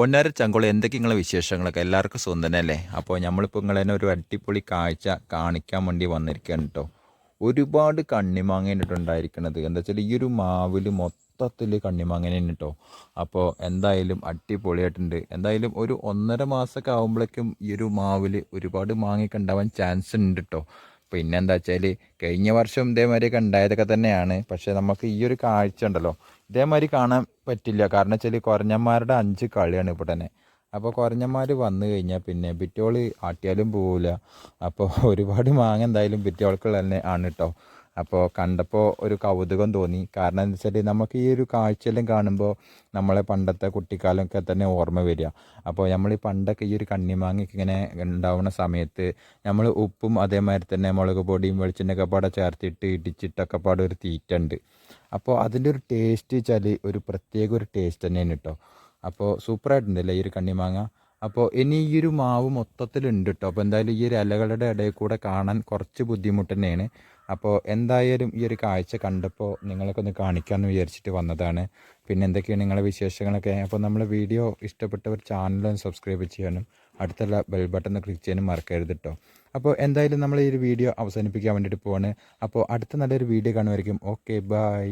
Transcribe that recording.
പൊന്നാര ചങ്കുളം എന്തൊക്കെ നിങ്ങളെ വിശേഷങ്ങളൊക്കെ? എല്ലാവർക്കും സ്വന്തം തന്നെയല്ലേ? അപ്പോൾ നമ്മളിപ്പോൾ നിങ്ങളെ ഒരു അടിപൊളി കാഴ്ച കാണിക്കാൻ വേണ്ടി വന്നിരിക്കുകയാണ് കേട്ടോ ഒരുപാട് കണ്ണിമാങ്ങ ഉണ്ടായിരിക്കണത്. എന്താ വെച്ചാൽ ഈ ഒരു മാവിൽ മൊത്തത്തിൽ കണ്ണിമാങ്ങ തന്നെ കേട്ടോ അപ്പോൾ എന്തായാലും അടിപൊളിയായിട്ടുണ്ട്. എന്തായാലും ഒരു ഒന്നര മാസമൊക്കെ ആകുമ്പോഴേക്കും ഈ ഒരു മാവിൽ ഒരുപാട് മാങ്ങയൊക്കെ ഉണ്ടാവാൻ ചാൻസ് ഉണ്ട് കേട്ടോ പിന്നെ എന്താ വെച്ചാൽ കഴിഞ്ഞ വർഷം ഇതേമാതിരിയൊക്കെ ഉണ്ടായതൊക്കെ തന്നെയാണ്. പക്ഷേ നമുക്ക് ഈ ഒരു കാഴ്ച ഉണ്ടല്ലോ. ഇതേമാതിരി കാണാൻ പറ്റില്ല. കാരണം വെച്ചാൽ കുറഞ്ഞന്മാരുടെ അഞ്ച് കളിയാണ് ഇപ്പോൾ തന്നെ. അപ്പോൾ കുറഞ്ഞന്മാർ വന്നു കഴിഞ്ഞാൽ പിന്നെ ബിറ്റോൾ ആട്ടിയാലും പോവില്ല അപ്പോൾ ഒരുപാട് മാങ്ങ എന്തായാലും ബിറ്റോൾക്കുള്ള തന്നെ ആണ് കേട്ടോ അപ്പോൾ കണ്ടപ്പോൾ ഒരു കൗതുകം തോന്നി. കാരണം എന്താ വെച്ചാൽ നമുക്ക് ഈ ഒരു കാഴ്ചയെല്ലാം കാണുമ്പോൾ നമ്മളെ പണ്ടത്തെ കുട്ടിക്കാലമൊക്കെ തന്നെ ഓർമ്മ വരിക. അപ്പോൾ നമ്മൾ ഈ പണ്ടൊക്കെ ഈ ഒരു കണ്ണിമാങ്ങയൊക്കെ ഇങ്ങനെ ഉണ്ടാവുന്ന സമയത്ത് നമ്മൾ ഉപ്പും അതേമാതിരി തന്നെ മുളക് പൊടിയും വെളിച്ചെണ്ണയൊക്കെ പാടെ ചേർത്തിട്ട് ഇടിച്ചിട്ടൊക്കെ പാടെ ഒരു തീറ്റ ഉണ്ട് അപ്പോൾ അതിന്റെ ഒരു ടേസ്റ്റ് വെച്ചാൽ ഒരു പ്രത്യേക ഒരു ടേസ്റ്റ് തന്നെയാണ് കേട്ടോ അപ്പോൾ സൂപ്പറായിട്ടുണ്ടല്ലേ ഈ ഒരു കണ്ണിമാങ്ങ? അപ്പോൾ ഇനി ഈ ഒരു മാവ് മൊത്തത്തിലുണ്ട് കേട്ടോ അപ്പോൾ എന്തായാലും ഈ ഒരു ഇലകളുടെ ഇടയിൽ കൂടെ കാണാൻ കുറച്ച് ബുദ്ധിമുട്ട് തന്നെയാണ്. അപ്പോൾ എന്തായാലും ഈ ഒരു കാഴ്ച കണ്ടപ്പോൾ നിങ്ങളൊക്കെ ഒന്ന് കാണിക്കാമെന്ന് വിചാരിച്ചിട്ട് വന്നതാണ്. പിന്നെ എന്തൊക്കെയാണ് നിങ്ങളുടെ വിശേഷങ്ങളൊക്കെ? അപ്പോൾ നമ്മൾ വീഡിയോ ഇഷ്ടപ്പെട്ടവർ ചാനൽ സബ്സ്ക്രൈബ് ചെയ്യാനും അടുത്തുള്ള ബെൽ ബട്ടൺ ക്ലിക്ക് ചെയ്യാനും മറക്കരുത് കേട്ടോ അപ്പോൾ എന്തായാലും നമ്മൾ ഈ ഒരു വീഡിയോ അവസാനിപ്പിക്കാൻ വേണ്ടിയിട്ട് പോവാണ്. അപ്പോൾ അടുത്ത നല്ലൊരു വീഡിയോ കാണുമായിരിക്കും ഓക്കെ ബൈ